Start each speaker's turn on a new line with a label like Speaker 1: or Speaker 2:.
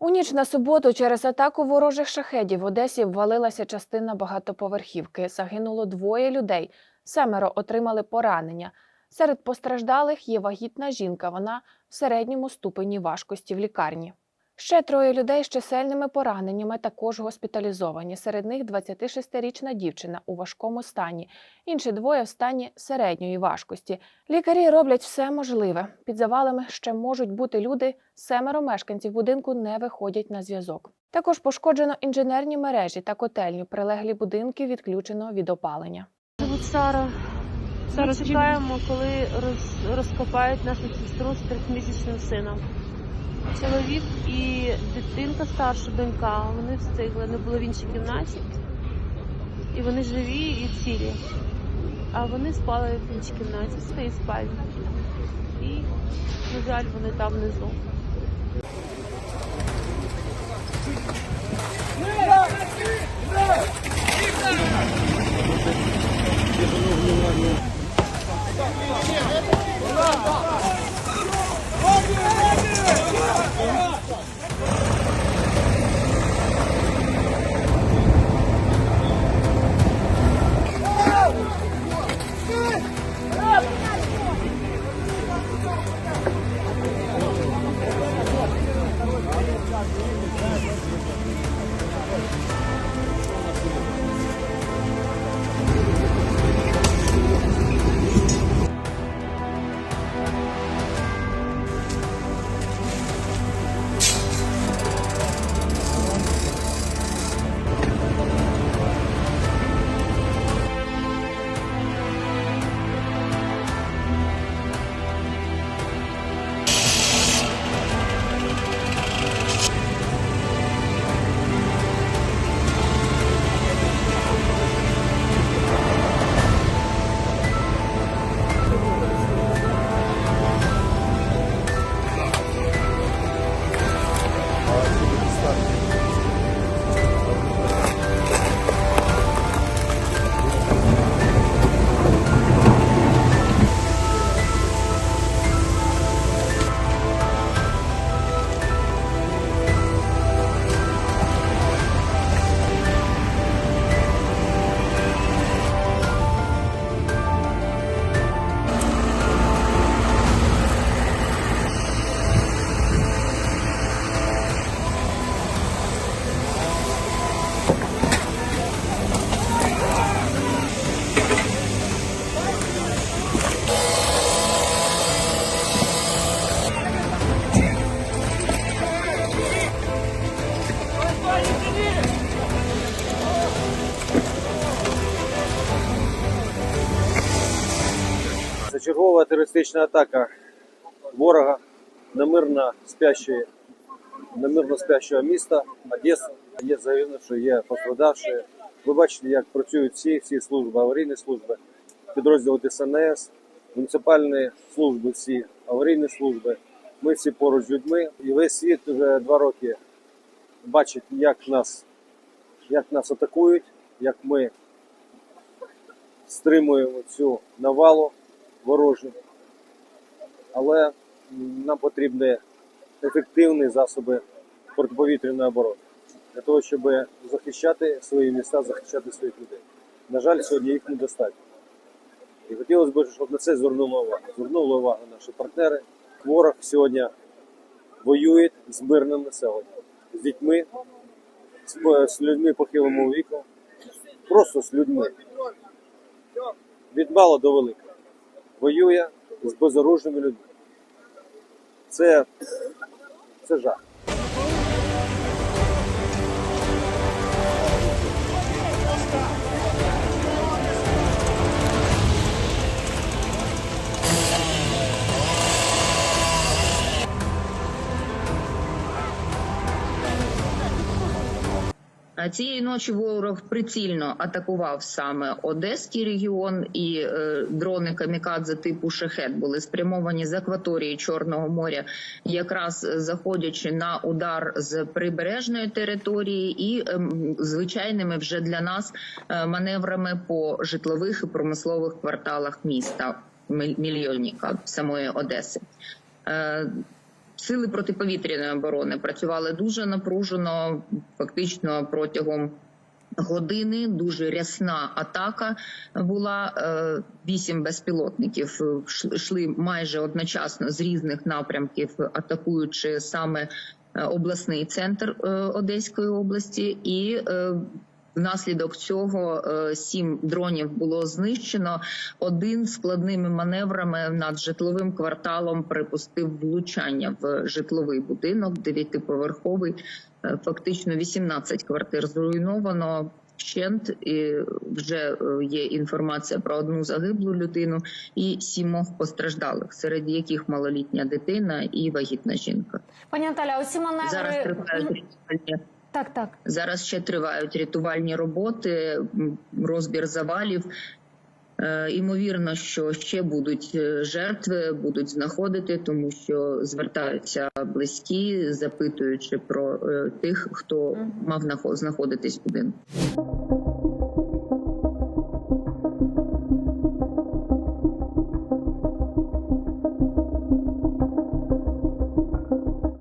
Speaker 1: У ніч на суботу через атаку ворожих шахедів в Одесі ввалилася частина багатоповерхівки. Загинуло двоє людей. Семеро отримали поранення. Серед постраждалих є вагітна жінка. Вона в середньому ступені важкості в лікарні. Ще троє людей з чисельними пораненнями також госпіталізовані. Серед них 26-річна дівчина у важкому стані. Інші двоє в стані середньої важкості. Лікарі роблять все можливе. Під завалами ще можуть бути люди. Семеро мешканців будинку не виходять на зв'язок. Також пошкоджено інженерні мережі та котельню. Прилеглі будинки відключено від опалення.
Speaker 2: Звуть Сара.
Speaker 3: Зараз
Speaker 2: чекаємо, коли роз, розкопають нашу сестру з трьохмісячним сином. Чоловік і дитинка старша донька. Вони встигли, не були в іншій кімнаті. І вони живі і цілі. А вони спали в іншій кімнаті, в своїй спальні. І, на жаль, вони там внизу.
Speaker 4: Це чергова терористична атака ворога на мирно спящої, на мирно спящого міста Одесу. Є що є пострадавші. Ви бачите, як працюють всі, всі служби, аварійні служби, підрозділи ДСНС, муніципальні служби, всі аварійні служби. Ми всі поруч з людьми. І весь світ вже два роки бачить, як нас, як нас атакують, як ми стримуємо цю навалу ворожі. Але нам потрібні ефективні засоби протиповітряної оборони для того, щоб захищати свої міста, захищати своїх людей. На жаль, сьогодні їх недостатньо. І хотілося б, щоб на це звернули увагу. Звернули увагу наші партнери. Ворог сьогодні воює з мирним населенням, з дітьми, з, людьми похилого віку, просто з людьми. Від мала до великого воює з безоружними людьми. Це, це жах.
Speaker 5: Цієї ночі ворог прицільно атакував саме Одеський регіон, і е, дрони камікадзе типу шахет були спрямовані з акваторії Чорного моря, якраз заходячи на удар з прибережної території і ем, звичайними вже для нас е, маневрами по житлових і промислових кварталах міста міль- мільйонника самої Одеси. Сили протиповітряної оборони працювали дуже напружено, фактично протягом години. Дуже рясна атака була. Е, Вісім безпілотників е, йшли майже одночасно з різних напрямків, атакуючи саме е, обласний центр Одеської області, і внаслідок цього е, сім дронів було знищено. Один складними маневрами над житловим кварталом припустив влучання в житловий будинок, дев'ятиповерховий. Е, Фактично 18 квартир зруйновано. Вщент і вже е, є інформація про одну загиблу людину і сімох постраждалих, серед яких малолітня дитина і вагітна жінка.
Speaker 3: Пані Наталя, оці маневри
Speaker 5: Зараз тривають
Speaker 3: так, так.
Speaker 5: Зараз ще тривають рятувальні роботи, розбір завалів. Е, Імовірно, що ще будуть е, жертви, будуть знаходити, тому що звертаються близькі, запитуючи про е, тих, хто мав нахо- знаходитись в будинку.